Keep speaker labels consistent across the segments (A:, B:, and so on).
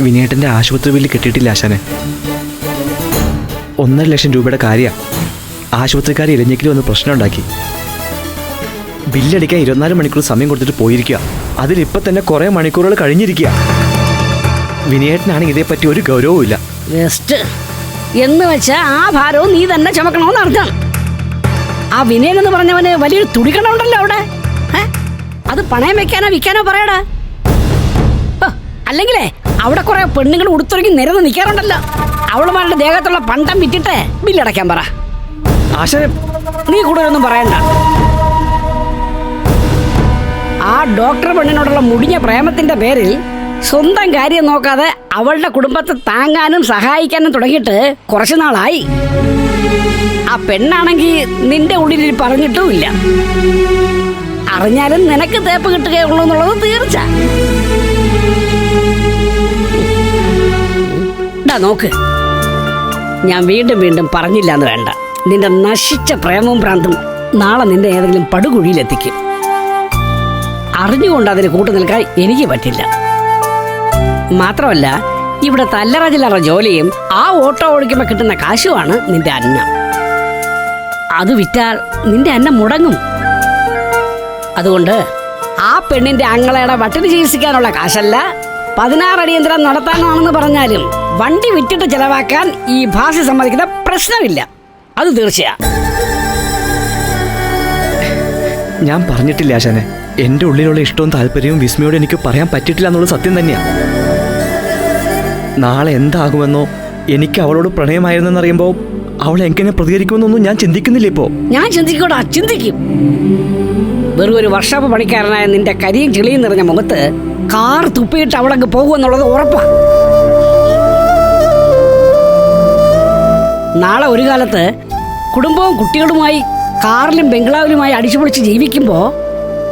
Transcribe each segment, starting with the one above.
A: വിനയേട്ടന്റെ ആശുപത്രി ബില്ല് കിട്ടിയിട്ടില്ല ആശാനെ. ഒന്നര ലക്ഷം രൂപയുടെ കാര്യ. ആശുപത്രിക്കാർ ഇരഞ്ഞെങ്കിലും ഒന്ന് പ്രശ്നം പ്രശ്നമുണ്ടാക്കി. ബില്ലടിക്കാൻ ഇരുപത്തിനാല് മണിക്കൂർ സമയം കൊടുത്തിട്ട് പോയിരിക്കുക. അതിലിപ്പോൾ തന്നെ കുറേ മണിക്കൂറുകൾ കഴിഞ്ഞിരിക്കുക. വിനയേട്ടനാണെങ്കിൽ ഇതേപ്പറ്റി ഒരു ഗൗരവവും ഇല്ല
B: എന്ന് വെച്ചാൽ ആ ഭാരവും നീ തന്നെ ചുമക്കണമെന്ന് അർത്ഥം. ആ വിനയൻ എന്ന് പറഞ്ഞവന് വലിയൊരു തുടിക്കണമുണ്ടല്ലോ അവിടെ. അത് പണയം വെക്കാനോ വിൽക്കാനോ പറയടാ. അല്ലെങ്കിലേ അവിടെ കുറെ പെണ്ണുങ്ങൾ ഉടുത്തൊരുങ്ങി നിരന്ന് നിൽക്കാറുണ്ടല്ലോ അവളുമാരുടെ ദേഹത്തുള്ള പണ്ടം വിറ്റിട്ട് ബില്ലടയ്ക്കാൻ പറ.
A: ആശയം
B: നീ കൂടുതലൊന്നും പറയണ്ട. ആ ഡോക്ടർ പെണ്ണിനോടുള്ള മുടിഞ്ഞ പ്രേമത്തിന്റെ പേരിൽ സ്വന്തം കാര്യം നോക്കാതെ അവളുടെ കുടുംബത്തെ താങ്ങാനും സഹായിക്കാനും തുടങ്ങിയിട്ട് കുറച്ചു നാളായി. ആ പെണ്ണാണെങ്കിൽ നിന്റെ ഉള്ളിൽ പറഞ്ഞിട്ടുമില്ല അറിഞ്ഞാലും നിനക്ക് തേപ്പ് കിട്ടുകയുള്ളൂ എന്നുള്ളത് തീർച്ച. നോക്ക്? ഞാൻ വീണ്ടും വീണ്ടും പറഞ്ഞില്ല എന്ന് വേണ്ട. നിന്റെ നശിച്ച പ്രേമവും ഭ്രാന്തും നാളെ നിന്റെ ഏതെങ്കിലും പടുകുഴിയിലെത്തിക്കും. അറിഞ്ഞുകൊണ്ട് അതിന് കൂട്ടു നിൽക്കാൻ എനിക്ക് പറ്റില്ല. മാത്രമല്ല ഇവിടെ തല്ലറ ചില്ലറ ജോലിയും ആ ഓട്ടോ ഓടിക്കുമ്പോൾ കിട്ടുന്ന കാശുമാണ് നിന്റെ അന്നം. അത് വിറ്റാൽ നിന്റെ അന്നം മുടങ്ങും. അതുകൊണ്ട് ആ പെണ്ണിന്റെ അങ്ങളയുടെ വട്ടിന് ചികിത്സിക്കാനുള്ള കാശല്ല പതിനാറ് അടിയന്തരം നടത്താനാണെന്ന് പറഞ്ഞാലും വണ്ടി വിറ്റിട്ട് ചെലവാക്കാൻ ഈ ഭാഷ സമ്മതിക്കുന്ന പ്രശ്നമില്ല. അത് തീർച്ചയാ.
A: ഞാൻ പറഞ്ഞിട്ടില്ല ആശാനെ. എന്റെ ഉള്ളിലുള്ള ഇഷ്ടവും താല്പര്യവും വിസ്മയോട് എനിക്ക് പറയാൻ പറ്റിയിട്ടില്ല എന്നുള്ളത് സത്യം തന്നെയാണ് നാളെ എന്താകുമെന്നോ എനിക്ക് അവളോട് പ്രണയമായിരുന്നെന്നറിയുമ്പോൾ അവൾ എങ്ങനെ പ്രതികരിക്കുമെന്നൊന്നും ഞാൻ ചിന്തിക്കുന്നില്ല ഇപ്പോ.
B: ഞാൻ ചിന്തിക്കോടാ ചിന്തിക്കും. വെറും ഒരു വർഷാപ്പ് പണിക്കാരനായ നിന്റെ കരിയും ചെളിയും നിറഞ്ഞ മുഖത്ത് കാർ തുപ്പിയിട്ട് അവളങ്ങ് പോകുമെന്നുള്ളത് ഉറപ്പാ. നാളെ ഒരു കാലത്ത് കുടുംബവും കുട്ടികളുമായി കാറിലും ബംഗ്ലാവിലുമായി അടിച്ചുപൊളിച്ച് ജീവിക്കുമ്പോൾ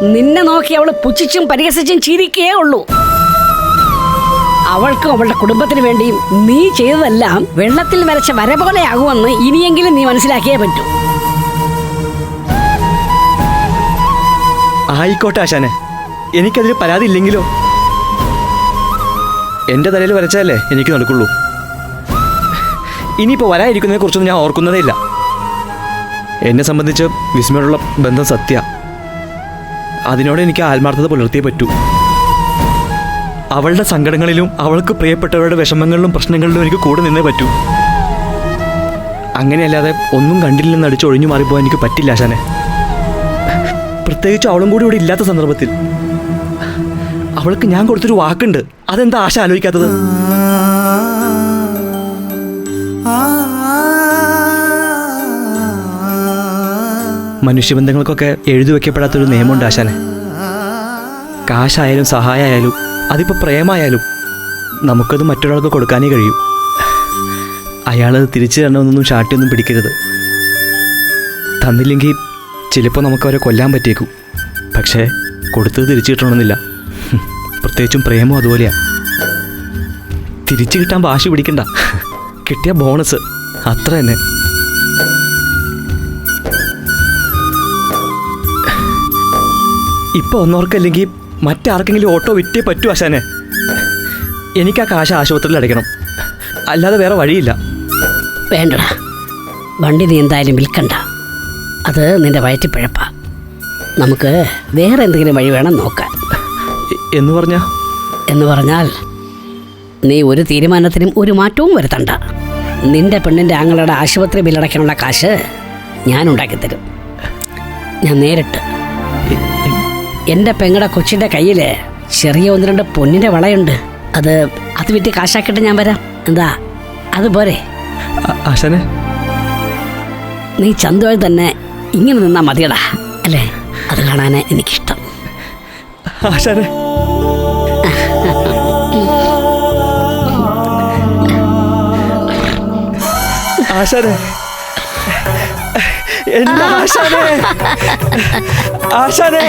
B: നിന്നെ നോക്കി അവൾ പുച്ഛിച്ചും പരിഹസിച്ചും ചിരിക്കേ ഉള്ളൂ. അവൾക്കും അവളുടെ കുടുംബത്തിന് വേണ്ടിയും നീ ചെയ്തതെല്ലാം വെള്ളത്തിൽ വരച്ച വര പോലെയാകുമെന്ന് ഇനിയെങ്കിലും നീ മനസ്സിലാക്കിയേ പറ്റൂ.
A: ആയിക്കോട്ടെ ആശാനെ. എനിക്കതിൽ പരാതി ഇല്ലെങ്കിലോ എന്റെ തലയിൽ വരച്ചാലേ എനിക്ക് നടക്കുള്ളൂ. ഇനിയിപ്പോൾ വരാതിരിക്കുന്നതിനെ കുറിച്ചൊന്നും ഞാൻ ഓർക്കുന്നതേ ഇല്ല എന്നെ സംബന്ധിച്ച് വിസ്മയോടുള്ള ബന്ധം സത്യ. അതിനോട് എനിക്ക് ആത്മാർത്ഥത പുലർത്തിയേ പറ്റൂ. അവളുടെ സങ്കടങ്ങളിലും അവൾക്ക് പ്രിയപ്പെട്ടവരുടെ വിഷമങ്ങളിലും പ്രശ്നങ്ങളിലും എനിക്ക് കൂടെ നിന്നേ പറ്റൂ. അങ്ങനെയല്ലാതെ ഒന്നും കണ്ടില്ലെന്ന് അടിച്ച് ഒഴിഞ്ഞു മാറിപ്പോകാൻ എനിക്ക് പറ്റില്ല ആശാനെ. പ്രത്യേകിച്ച് അവളും കൂടി ഇവിടെ ഇല്ലാത്ത സന്ദർഭത്തിൽ. അവൾക്ക് ഞാൻ കൊടുത്തൊരു വാക്കുണ്ട്. അതെന്താ ആശ ആലോചിക്കാത്തത്? മനുഷ്യബന്ധങ്ങൾക്കൊക്കെ എഴുതി വെക്കപ്പെടാത്തൊരു നിയമമുണ്ട് ആശാനെ. കാശായാലും സഹായമായാലും അതിപ്പോൾ പ്രേമായാലും നമുക്കത് മറ്റൊരാൾക്ക് കൊടുക്കാനേ കഴിയൂ. അയാളത് തിരിച്ചു തരണമെന്നൊന്നും ചാട്ടിയൊന്നും പിടിക്കരുത്. തന്നില്ലെങ്കിൽ ചിലപ്പോൾ നമുക്കവരെ കൊല്ലാൻ പറ്റിയേക്കും. പക്ഷേ കൊടുത്തത് തിരിച്ചു കിട്ടണമെന്നില്ല. പ്രത്യേകിച്ചും പ്രേമം അതുപോലെയാണ് തിരിച്ചു കിട്ടാൻ വാശി പിടിക്കണ്ട. കിട്ടിയ ബോണസ്. അത്ര തന്നെ. ഇപ്പൊ ഒന്നോർക്കല്ലെങ്കിൽ മറ്റാർക്കെങ്കിലും ഓട്ടോ വിറ്റേ പറ്റൂ ആശാനെ. എനിക്ക് ആ കാശ് ആശുപത്രിയിൽ അടയ്ക്കണം. അല്ലാതെ വേറെ വഴിയില്ല.
B: വേണ്ടടാ. വണ്ടി നീ എന്തായാലും വിൽക്കണ്ട. അത് നിന്റെ വയറ്റി പിഴപ്പാ. നമുക്ക് വേറെ എന്തെങ്കിലും വഴി വേണം നോക്കാൻ.
A: എന്ന് പറഞ്ഞാ?
B: എന്ന് പറഞ്ഞാൽ നീ ഒരു തീരുമാനത്തിനും ഒരു മാറ്റവും വരുത്തണ്ട. നിന്റെ പെണ്ണിന്റെ ആങ്ങളുടെ ആശുപത്രി ബില്ലടയ്ക്കാനുള്ള കാശ് ഞാൻ ഉണ്ടാക്കിത്തരും. ഞാൻ നേരിട്ട് എന്റെ പെങ്ങടെ കൊച്ചിന്റെ കയ്യിൽ ചെറിയ ഒന്ന് രണ്ട് പൊന്നിന്റെ വളയുണ്ട്. അത് അത് വിറ്റ് കാശാക്കിയിട്ട് ഞാൻ വരാം. എന്താ? അത്
A: പോരെ. ആശാനെ.
B: നീ ചന്തുവായി തന്നെ ഇങ്ങനെ നിന്നാ മതിയടാ അല്ലേ? അത് കാണാൻ എനിക്കിഷ്ടം.
A: ആശാനെ. ആശാനെ. എന്റെ ആശാനെ. ആശാനെ.